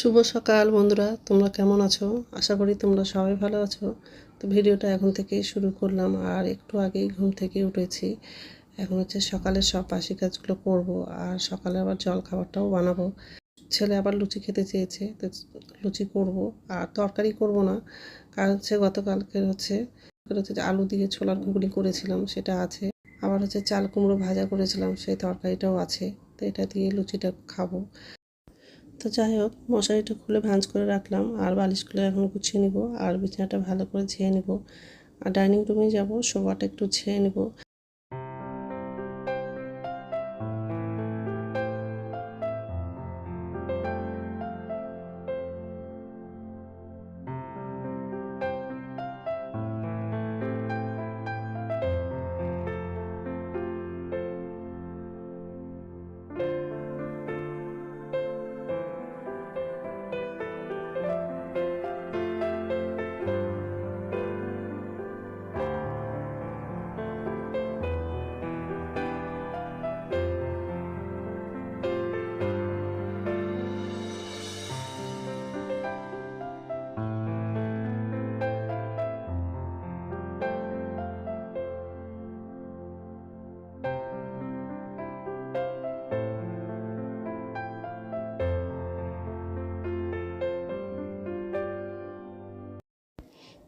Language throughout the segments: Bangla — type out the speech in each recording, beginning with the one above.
শুভ সকাল বন্ধুরা, তোমরা কেমন আছো? আশা করি তোমরা সবাই ভালো আছো। তো ভিডিওটা এখন থেকেই শুরু করলাম, আর একটু আগেই ঘুম থেকে উঠেছি। এখন হচ্ছে সকালে সব বাসি কাজগুলো করব, আর সকালে আবার জল খাবারটাও বানাবো। ছেলে আবার লুচি খেতে চেয়েছে, তো লুচি করব, আর তরকারি করব না। কারণ হচ্ছে গতকালকে হচ্ছে হচ্ছে আলু দিয়ে ছোলার ঘুগনি করেছিলাম, সেটা আছে। আবার হচ্ছে চাল কুমড়ো ভাজা করেছিলাম, সেই তরকারিটাও আছে। তো এটা দিয়ে লুচিটা খাব। তো যাই হোক, মশারিটা খুলে ভাঁজ করে রাখলাম। আর বালিশগুলো এখন গুছিয়ে নিব। আর বিছানাটা ভালো করে ছেয়ে নিব। আর ডাইনিং রুমে যাব সোফাটা একটু ছেয়ে নিব।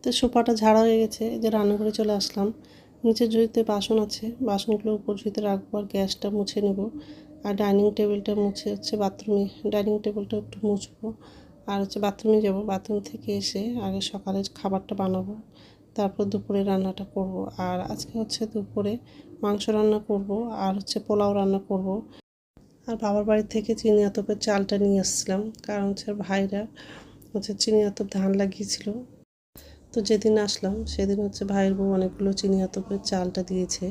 তো সোফাটা ঝাড়া হয়ে গেছে যে রান্নাঘরে চলে আসলাম। নিচে জুড়িতে বাসন আছে বাসনগুলো উপর জুড়িতে রাখব আর গ্যাসটা মুছে নেব। আর ডাইনিং টেবিলটা মুছে হচ্ছে বাথরুমে, ডাইনিং টেবিলটা একটু মুছবো। আর হচ্ছে বাথরুমে যাব, বাথরুম থেকে এসে আগে সকালে খাবারটা বানাবো, তারপর দুপুরে রান্নাটা করব। আর আজকে হচ্ছে দুপুরে মাংস রান্না করব আর হচ্ছে পোলাও রান্না করব। আর বাবার বাড়ি থেকে চিনি আতপের চালটা নিয়ে আসছিলাম, কারণ হচ্ছে ভাইরা হচ্ছে চিনি আতপ ধান লাগিয়েছিল তো যেদিন আসলাম, সেদিন হচ্ছে ভাইয়ের বউ অনেকগুলো চিনি আতপের চালটা দিয়েছে।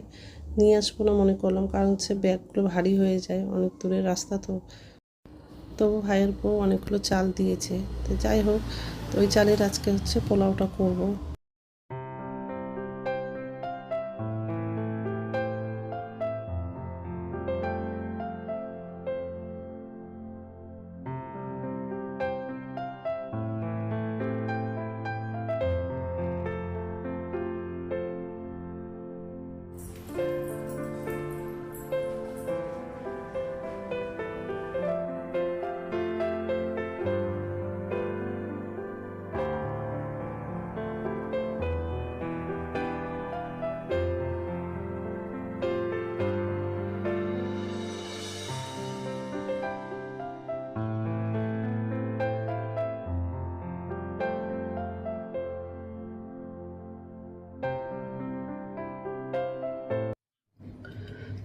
নিয়ে আসব না মনে করলাম, কারণ হচ্ছে ব্যাগগুলো ভারী হয়ে যায়, অনেক দূরের রাস্তা তো। তবু ভাইয়ের বউ অনেকগুলো চাল দিয়েছে। তো যাই হোক, তো ওই চালের আজকে হচ্ছে পোলাওটা করব।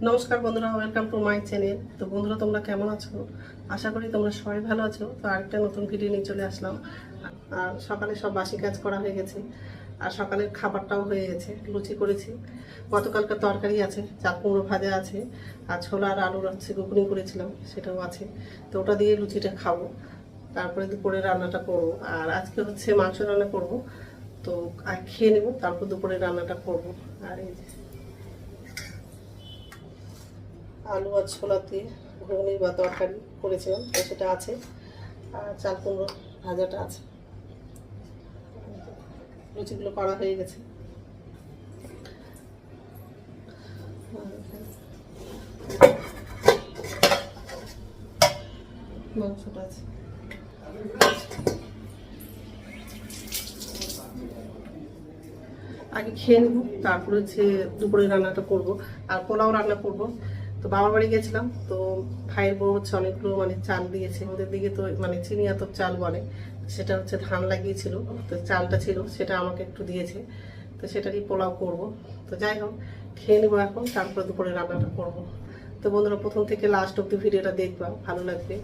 নমস্কার বন্ধুরা ওয়েলকাম টু মাই চ্যানেল তো বন্ধুরা, তোমরা কেমন আছো? আশা করি তোমরা সবাই ভালো আছো। তো আরেকটা নতুন ভিডিও নিয়ে চলে আসলাম। আর সকালে সব বাসি কাজ করা হয়ে গেছে। আর সকালের খাবারটাও হয়ে গেছে, লুচি করেছি। গতকালকার তরকারি আছে চাল কুমড়ো ভাজা আছে, আর ছোলা আর আলুর হচ্ছে ঘুগনি করেছিলাম, সেটাও আছে। তো ওটা দিয়ে লুচিটা খাব। তারপরে দুপুরে রান্নাটা করব। আর আজকে হচ্ছে মাংস রান্না করব। তো খেয়ে নেব, তারপর দুপুরে রান্নাটা করব। আর এই যে আলু আর ছোলা দিয়ে ঘুগনি বা তরকারি করেছিলাম, তো সেটা আছে। আর চাল কুমড়ো ভাজাটা আছে। লুচিগুলো করা হয়ে গেছে। মাংসটা আছে। আগে খেয়ে নেব, তারপরে হচ্ছে দুপুরে রান্নাটা করব, আর পোলাও রান্না করব। তো বাবার বাড়ি গেছিলাম, তো ভাইয়ের বউ হচ্ছে অনেকগুলো মানে চাল দিয়েছে। ওদের দিকে তো মানে চিনি এত চাল বলে, সেটা হচ্ছে ধান লাগিয়েছিল, তো চালটা ছিল, সেটা আমাকে একটু দিয়েছে। তো সেটারই পোলাও করব। তো যাই হোক, খেয়ে নেব এখন, তারপরে দুপুরে রান্নাটা করব। তো বন্ধুরা, প্রথম থেকে লাস্ট অব্দি ভিডিওটা দেখবা, ভালো লাগবে।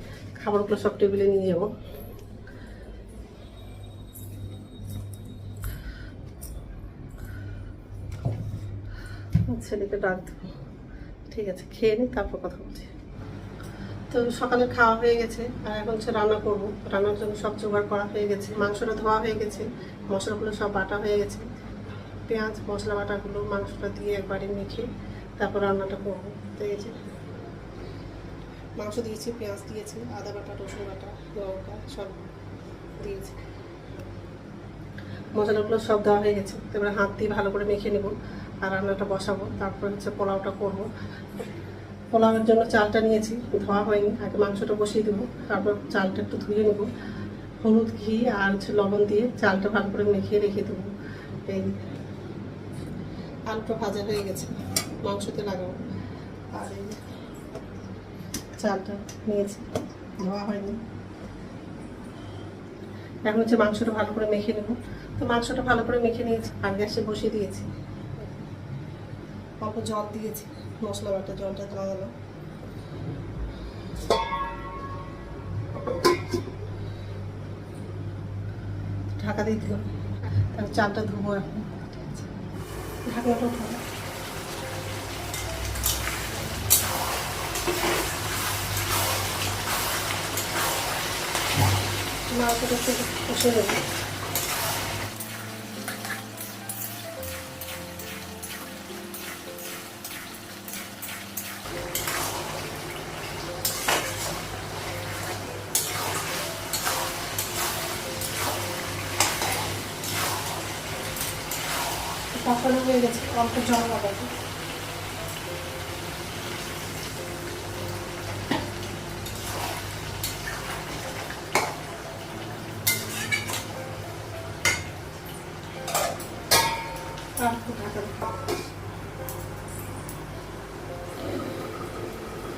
খাবারগুলো সব টেবিলে নিয়ে যাব। ছেলেকে ডাক দেবো। ঠিক আছে, খেয়ে নিই তারপর কথা বলছি। তো সকালে খাওয়া হয়ে গেছে, আর এখন হচ্ছে রান্না করব। রান্নার জন্য সব জোগাড় করা হয়ে গেছে, মাংসটা ধোয়া হয়ে গেছে, মশলাগুলো সব বাটা হয়ে গেছে। পেঁয়াজ, মশলা বাটাগুলো মাংসটা দিয়ে একবারে মেখে তারপর রান্নাটা করব এই যে মাংস দিয়েছি, পেঁয়াজ দিয়েছি, আদা বাটা, রসুন বাটা, লঙ্কা, সব দিয়েছি। মশলাগুলো সব দেওয়া হয়ে গেছে তারপরে হাত দিয়ে ভালো করে মেখে নেব। রান্নাটা বসাবো। তারপর হচ্ছে পোলাওটা করব। পোলাওয়ের জন্য চালটা নিয়েছি, ধোয়া হয়নি। আগে মাংসটা বসিয়ে দেবো, তারপর চালটা একটু ধুয়ে নেব। হলুদ, ঘি আর হচ্ছে লবণ দিয়ে চালটা ভালো করে মেখে রেখে দেবো। এই আলুটা ভাজা হয়ে গেছে, মাংসতে লাগাবো। আর এই চালটা নিয়েছি, ধোয়া হয়নি। এখন হচ্ছে মাংসটা ভালো করে মেখে নেব। তো মাংসটা ভালো করে মেখে নিয়েছি, আর গ্যাসে বসিয়ে দিয়েছি। অল্প জল দিয়েছি, মশলা বাটা জলটা দেওয়া গেল ঢাকা দিয়ে দিলাম। তারপর চালটা ধুবো এখন। ঢাকনাটা উঠাবো একটু কষে নেব। হয়ে গেছে অল্প জল লাগাবো আর একটু ঢাকা দেবো।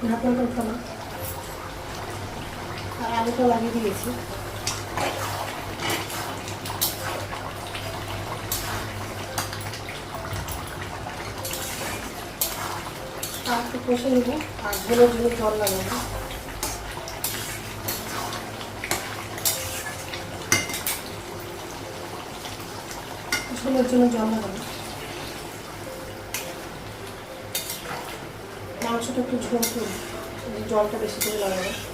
ঢাকনাটা উঠানো আর আলুটা লাগিয়ে দিয়েছি আর একটু কষে নেব, আর ঝোলের জন্য জল লাগাবো। ঝোলের জন্য জল লাগাবো। মাংসটা একটু ঝোল জলটা বেশি করে লাগাবো।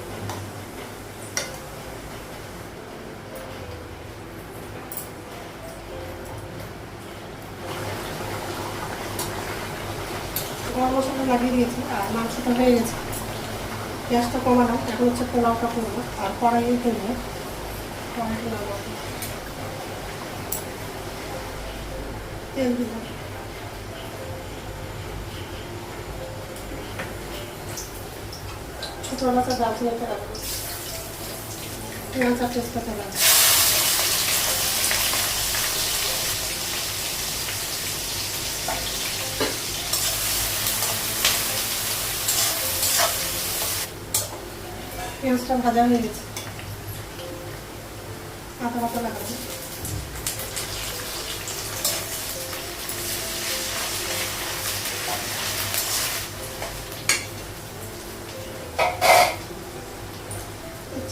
গরম মশলা লাগিয়ে দিয়েছি, আর মাংসটা হয়ে গেছে। গ্যাসটা কমানো এখন হচ্ছে পোলাওটা করব, আর কড়াইয়ে করব কড়াইতে লাগাবো তেল দিব ছোটো এলাচা দারচিনিটা রাখব। এলাচা তেজপাতা লাগবে। পেঁয়াজটা ভাজা হয়ে গেছে। আটা বাটা লাগাবো।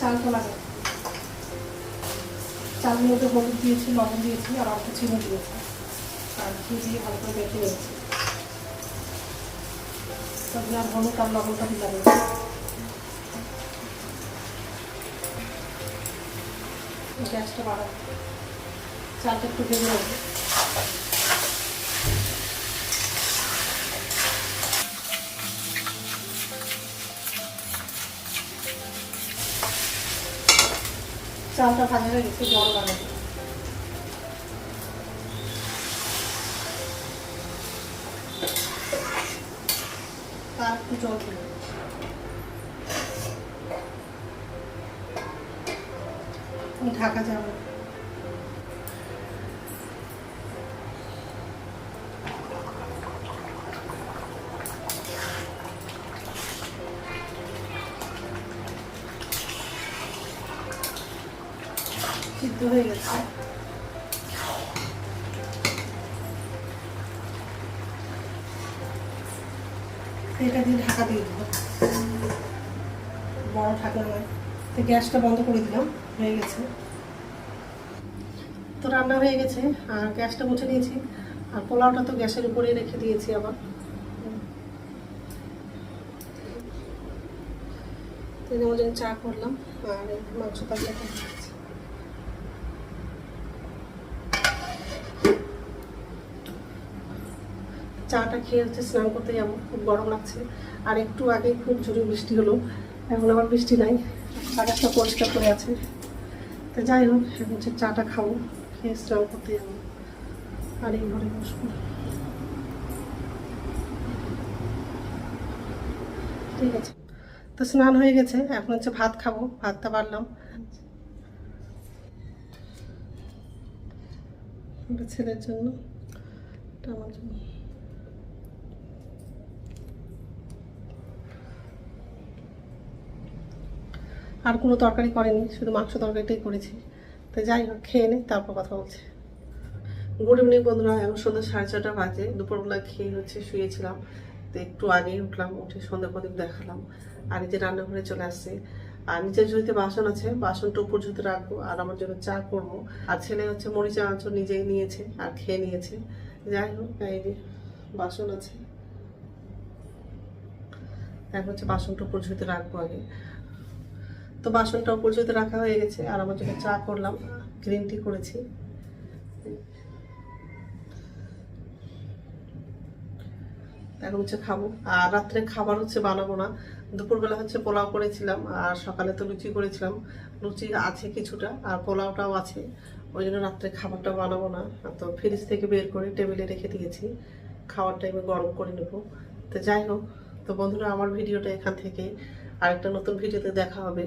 চালটা লাগাবো। চালের মধ্যে হলুদ দিয়েছি, লবণ দিয়েছি, আর অল্প চিনি দিয়েছি। আর ঘি ভালো করে মেখে নিয়েছি। তারপরে আর হলুদ আর লবণটা দিলাম গ্যাসটা বাড়াবো। চালটা একটু ভেজে নেব। চালটা ভাজা হয়ে গেছে জল লাগাবো ঢাকা যাবে সিদ্ধ হয়ে গেছে। এটা দিয়ে ঢাকা দিয়ে দেবো। বড় ঢাকা নয়। তো গ্যাসটা বন্ধ করে দিলাম, হয়ে গেছে। তো রান্না হয়ে গেছে, আর গ্যাসটা মুছে নিয়েছি। আর পোলাওটা তো গ্যাসের উপরেই রেখে দিয়েছি আবার। চা করলাম, আর মাংস দিয়েছি চাটা খেয়ে হচ্ছে স্নান করতে যাব, খুব গরম লাগছে। আর একটু আগে খুব জোরে বৃষ্টি হলো, এখন আবার বৃষ্টি নাই। আকাশটা পরিষ্কার করে আছে। তো যাই হোক এখন হচ্ছে চাটা খাব, খেয়ে স্নান করতে যাব। আর এই ঘরে বসবো। ঠিক আছে। তো স্নান হয়ে গেছে, এখন হচ্ছে ভাত খাব, ভাতটা বাড়লাম। ছেলের জন্য আমার জন্য। আর কোনো তরকারি করেনি, শুধু মাংস তরকারিটাই করেছি। তো যাই হোক, খেয়ে নিই তারপর কথা বলছি। গুড ইভিনিং বন্ধুরা, এখন সন্ধ্যা সাড়ে ছটা বাজে। দুপুরবেলা খেয়ে হচ্ছে শুয়েছিলাম। তো একটু আগেই উঠলাম, উঠে সন্ধ্যা প্রদীপ দেখালাম। আর যে রান্নাঘরে চলে আসছে। আর নিচের ঝুড়িতে বাসন আছে বাসনটা উপর ঝুঁতে রাখব, আর আমার জন্য চা করব। আর ছেলে হচ্ছে মরিচা আঁচড় নিজেই নিয়েছে, আর খেয়ে নিয়েছে। যাই হোক, এই বাসন আছে। এখন হচ্ছে বাসনটা উপর ঝুঁতে রাখব আগে। তো বাসনটা উপর ঝুঁতে রাখা হয়ে গেছে। আর আমার জন্য চা করলাম, গ্রিন টি করেছি। এখন হচ্ছে খাব। আর রাত্রে খাবার হচ্ছে বানাবো না। দুপুরবেলা হচ্ছে পোলাও করেছিলাম, আর সকালে তো লুচি করেছিলাম। লুচি আছে কিছুটা, আর পোলাওটাও আছে। ওই জন্য রাত্রে খাবারটা বানাবো না। তো ফ্রিজ থেকে বের করে টেবিলে রেখে দিয়েছি। খাওয়ার টাইমে গরম করে নেব। তো যাই হোক, তো বন্ধুরা, আমার ভিডিওটা এখান থেকে। আরেকটা নতুন ভিডিওতে দেখা হবে।